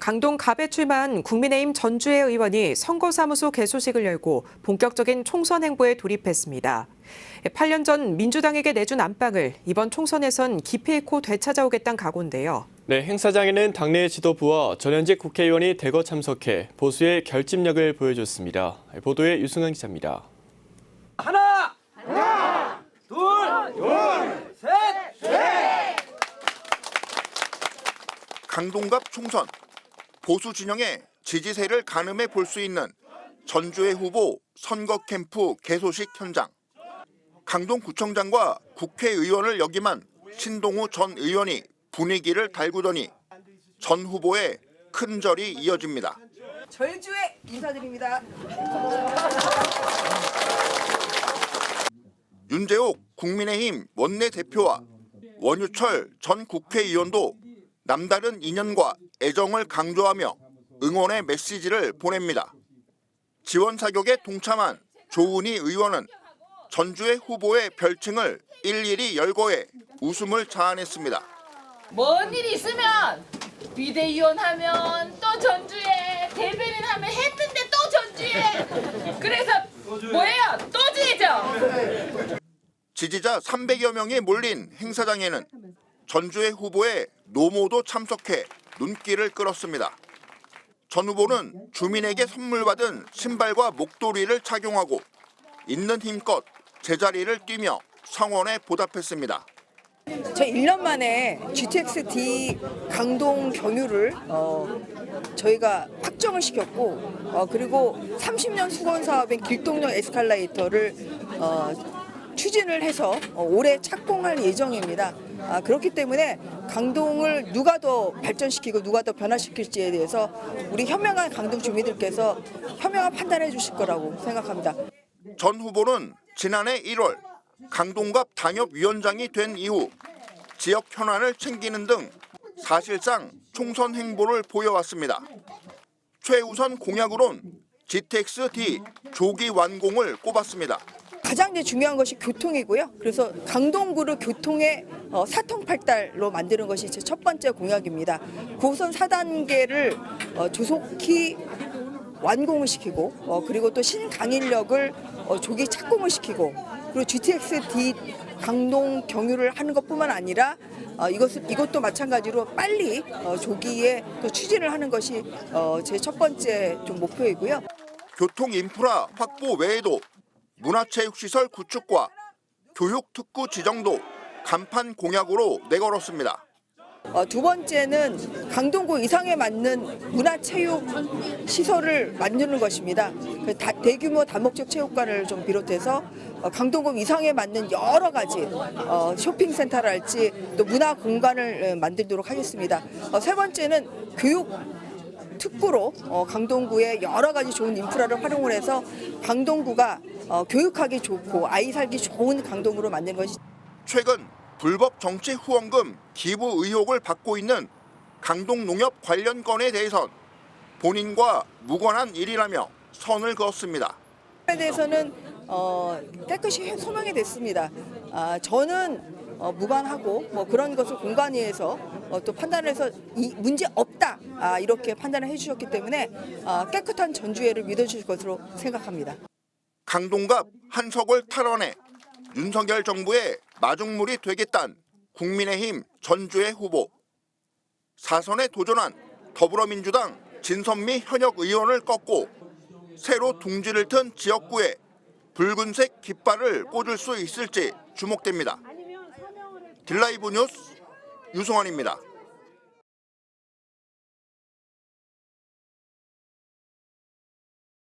강동 갑에 출마한 국민의힘 전주의 의원이 선거사무소 개소식을 열고 본격적인 총선 행보에 돌입했습니다. 8년 전 민주당에게 내준 안방을 이번 총선에선 기피 잃고 되찾아오겠다는 각오인데요. 네, 행사장에는 당내 지도부와 전현직 국회의원이 대거 참석해 보수의 결집력을 보여줬습니다. 보도에 유승환 기자입니다. 하나, 하나, 둘, 둘, 셋. 강동갑 총선 보수 진영의 지지세를 가늠해 볼 수 있는 전주의 후보 선거 캠프 개소식 현장 강동구청장과 국회의원을 역임한 신동우 전 의원이 분위기를 달구더니 전 후보의 큰 절이 이어집니다. 절주에 인사드립니다. 윤재옥 국민의힘 원내대표와 원유철 전 국회의원도 남다른 인연과 애정을 강조하며 응원의 메시지를 보냅니다. 지원 사격에 동참한 조은희 의원은 전주의 후보의 별칭을 일일이 열거해 웃음을 자아냈습니다. 뭔 일이 있으면 비대위원 하면 또 전주에 대변인 하면 했는데 또 전주에 그래서 뭐예요 또 지죠 지지자 300여 명이 몰린 행사장에는 전주의 후보의 노모도 참석해 눈길을 끌었습니다. 전 후보는 주민에게 선물 받은 신발과 목도리를 착용하고 있는 힘껏 제자리를 뛰며 성원에 보답했습니다. 저 1년 만에 GTX-D 강동 경유를 어, 저희가 확정을 시켰고 어, 그리고 30년 수건 사업인 길동역 에스컬레이터를 어, 추진을 해서 어, 올해 착공할 예정입니다. 아, 그렇기 때문에 강동을 누가 더 발전시키고 누가 더 변화시킬지에 대해서 우리 현명한 강동 주민들께서 현명한 판단해 주실 거라고 생각합니다. 전 후보는 지난해 1월 강동갑 당협위원장이 된 이후 지역 현안을 챙기는 등 사실상 총선 행보를 보여왔습니다. 최우선 공약으로는 GTX-D 조기 완공을 꼽았습니다. 가장 중요한 것이 교통이고요. 그래서 강동구를 교통의 어, 사통팔달로 만드는 것이 제 첫 번째 공약입니다. 고선 4단계를 어, 조속히 완공을 시키고 어, 그리고 또 신강인력을 어, 조기 착공을 시키고 그리고 GTX-D 강동 경유를 하는 것뿐만 아니라 어, 이것을 이것도 마찬가지로 빨리 어, 조기에 또 추진을 하는 것이 어, 제첫 번째 좀 목표이고요. 교통 인프라 확보 외에도 문화체육시설 구축과 교육 특구 지정도 간판 공약으로 내걸었습니다. 어, 두 번째는 강동구 이상에 맞는 문화체육 시설을 만드는 것입니다. 그 다- 대규모 다목적 체육관을 좀 비롯해서 어, 강동구 이상에 맞는 여러 가지 어, 쇼핑센터랄지 또 문화 공간을 어, 만들도록 하겠습니다. 어, 세 번째는 교육 특구로 어, 강동구의 여러 가지 좋은 인프라를 활용을 해서 강동구가 어, 교육하기 좋고 아이 살기 좋은 강동구로 만드는 것이 최근 불법 정치 후원금 기부 의혹을 받고 있는 강동 농협 관련 건에 대해선 본인과 무관한 일이라며 선을 그었습니다. 에 대해서는 어, 깨끗이 소명이 됐습니다. 아, 저는 어, 무관하고 뭐 그런 것을 공관위에서 어, 또 판단을 해서 이 문제 없다 아, 이렇게 판단을 해주셨기 때문에 아, 깨끗한 전주회를 믿어주실 것으로 생각합니다. 강동갑 한석을 탈환해 윤석열 정부의 마중물이 되겠다는 국민의힘 전주의 후보. 사선에 도전한 더불어민주당 진선미 현역 의원을 꺾고 새로 둥지를 튼 지역구에 붉은색 깃발을 꽂을 수 있을지 주목됩니다. 딜라이브 뉴스 유성환입니다.